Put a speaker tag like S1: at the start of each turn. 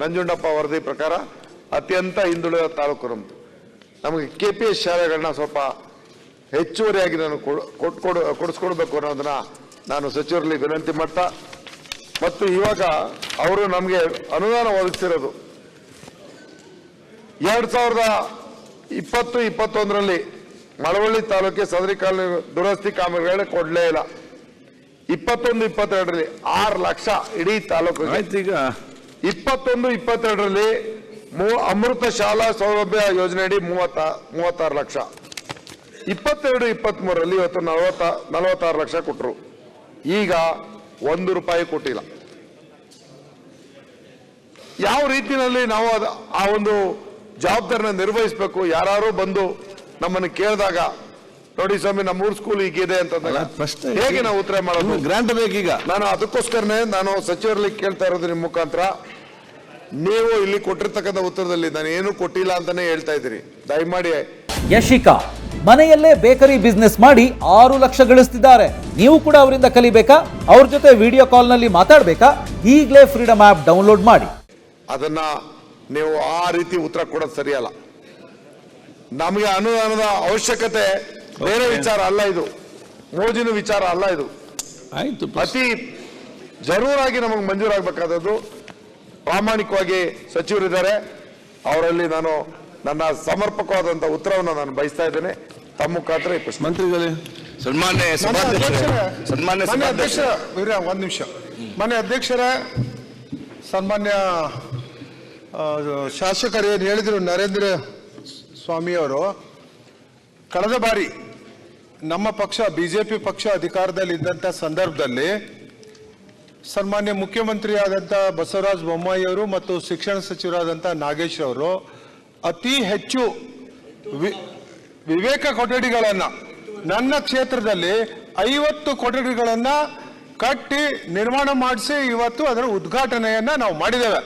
S1: ನಂಜುಂಡಪ್ಪ ವರದಿ ಪ್ರಕಾರ ಅತ್ಯಂತ ಹಿಂದುಳಿದ ತಾಲೂಕು ನಮ್ದು. ನಮಗೆ ಕೆ ಪಿ ಎಸ್ ಶಾಲೆಗಳನ್ನ ಸ್ವಲ್ಪ ಹೆಚ್ಚುವರಿಯಾಗಿ ನಾನು ಕೊಡ್- ಕೊಟ್ಕೊಡು ಕೊಡಿಸ್ಕೊಡ್ಬೇಕು ಅನ್ನೋದನ್ನ ನಾನು ಸಚಿವರಲ್ಲಿ ವಿನಂತಿ ಮಾಡ್ತಾ, ಮತ್ತು ಇವಾಗ ಅವರು ನಮಗೆ ಅನುದಾನ ಒದಗಿಸಿರೋದು. ಎರಡ್ ಸಾವಿರದ ಇಪ್ಪತ್ತು, ಇಪ್ಪತ್ತೊಂದರಲ್ಲಿ ಮಳವಳ್ಳಿ ತಾಲೂಕಿಗೆ ಸದರಿ ಕಾಲೋನಿ ದುರಸ್ತಿ ಕಾಮಗಾರಿ ಕೊಡ್ಲೇ ಇಲ್ಲ. ಇಪ್ಪತ್ತೊಂದು, ಇಪ್ಪತ್ತೆರಡರಲ್ಲಿ ಆರು ಲಕ್ಷ ಇಡೀ
S2: ತಾಲೂಕು ಈಗ
S1: ಇಪ್ಪತ್ತೊಂದು, ಇಪ್ಪತ್ತೆರಡರಲ್ಲಿ ಅಮೃತ ಶಾಲಾ ಸೌಲಭ್ಯ ಯೋಜನೆಯಡಿ ಮೂವತ್ತ, ಮೂವತ್ತಾರು ಲಕ್ಷ. ಇಪ್ಪತ್ತೆರಡು ಇಪ್ಪತ್ಮೂರರಲ್ಲಿ ಇವತ್ತು ನಲವತ್ತ, ನಲವತ್ತಾರು ಲಕ್ಷ ಕೊಟ್ಟರು ಈಗ ಒಂದು ರೂಪಾಯಿ ಕೊಟ್ಟಿಲ್ಲ. ಯಾವ ರೀತಿಯಲ್ಲಿ ನಾವು ಆ ಒಂದು ಜವಾಬ್ದಾರಿನ ನಿರ್ವಹಿಸಬೇಕು ಯಾರು ಬಂದು ನಮ್ಮನ್ನು ಕೇಳಿದಾಗ ನೋಡಿ ಸ್ವಾಮಿ ನಮ್ಮ ಊರ್ ಸ್ಕೂಲ್ ಈಗಿದೆ ಅಂತಂದಾಗ
S2: ಅಂತ ಪ್ರಶ್ನೆ
S1: ಹೇಗೆ ನಾವು ಉತ್ತರ ಮಾಡೋದು?
S2: ಗ್ರಾಂಟ್ ಬೇಕೀಗ?
S1: ನಾನು ಅದಕ್ಕೋಸ್ಕರನೇ ನಾನು ಸಚಿವರಲ್ಲಿ ಕೇಳ್ತಾ ಇರೋದು ನಿಮ್ಮ ಮುಖಾಂತರ. ನೀವು ಇಲ್ಲಿ ಕೊಟ್ಟಿರ್ತಕ್ಕಂಥ ಉತ್ತರದಲ್ಲಿ ನಾನು ಏನು ಕೊಟ್ಟಿಲ್ಲ ಅಂತಾನೆ ಹೇಳ್ತಾ ಇದ್ದೀರಿ. ದಯಮಾಡಿ.
S3: ಯಶಿಕಾ ಮನೆಯಲ್ಲೇ ಬೇಕರಿ ಬಿಸ್ನೆಸ್ ಮಾಡಿ ಆರು ಲಕ್ಷ ಗಳಿಸ್ತಿದ್ದಾರೆ. ನೀವು ಕೂಡ ಅವರಿಂದ ಕಲಿಬೇಕಾ? ಅವ್ರ ಜೊತೆ ವಿಡಿಯೋ ಕಾಲ್ನಲ್ಲಿ ಮಾತಾಡಬೇಕಾ? ಈಗಲೇ ಫ್ರೀಡಮ್ ಆಪ್ ಡೌನ್ಲೋಡ್ ಮಾಡಿ.
S1: ಅದನ್ನ ನೀವು ಆ ರೀತಿ ಉತ್ತರ ಕೊಡೋದು ಸರಿಯಲ್ಲ. ನಮಗೆ ಅನುದಾನದ ಅವಶ್ಯಕತೆ ಬೇರೆ ವಿಚಾರ ಅಲ್ಲ ಇದು. ಮೋಜಿನ ವಿಚಾರ ಅಲ್ಲ ಇದು.
S2: ಆಯ್ತು
S1: ಅತಿ ಜರೂರಾಗಿ ನಮಗೆ ಮಂಜೂರಾಗಬೇಕಾದದ್ದು ಪ್ರಾಮಾಣಿಕವಾಗಿ ಸಚಿವರಿದ್ದಾರೆ. ಅವರಲ್ಲಿ ನಾನು ನನ್ನ ಸಮರ್ಪಕವಾದಂಥ ಉತ್ತರವನ್ನು ನಾನು ಬಯಸ್ತಾ ಇದ್ದೇನೆ. ತಮ್ಮ ಮುಖಾಂತರ
S2: ಮಂತ್ರಿಗಳೇ.
S4: ಸನ್ಮಾನ್ಯ ಸಭಾಧ್ಯಕ್ಷರೇ ಸನ್ಮಾನ್ಯ
S5: ಮಾನ್ಯ ಅಧ್ಯಕ್ಷ ಒಂದ್ ಒಂದು ನಿಮಿಷ. ಮಾನ್ಯ ಅಧ್ಯಕ್ಷರೇ ಸನ್ಮಾನ್ಯ ಆ, ಶಾಸಕರು ಏನು ಹೇಳಿದರು ನರೇಂದ್ರ ಸ್ವಾಮಿಯವರು ಕಳೆದ ಬಾರಿ ನಮ್ಮ ಪಕ್ಷ, ಬಿಜೆಪಿ ಪಕ್ಷ ಅಧಿಕಾರದಲ್ಲಿ ಇದ್ದಂಥ ಸಂದರ್ಭದಲ್ಲಿ ಸನ್ಮಾನ್ಯ ಮುಖ್ಯಮಂತ್ರಿ ಆದಂಥ ಬಸವರಾಜ ಬೊಮ್ಮಾಯಿ ಅವರು ಮತ್ತು ಶಿಕ್ಷಣ ಸಚಿವರಾದಂಥ ನಾಗೇಶ್ ಅವರು ಅತಿ ಹೆಚ್ಚು ವಿವೇಕ ಕೊಠಡಿಗಳನ್ನು, ನನ್ನ ಕ್ಷೇತ್ರದಲ್ಲಿ ಐವತ್ತು ಕೊಠಡಿಗಳನ್ನು ಕಟ್ಟಿ ನಿರ್ಮಾಣ ಮಾಡಿಸಿ ಇವತ್ತು ಅದರ ಉದ್ಘಾಟನೆಯನ್ನು ನಾವು ಮಾಡಿದ್ದೇವೆ.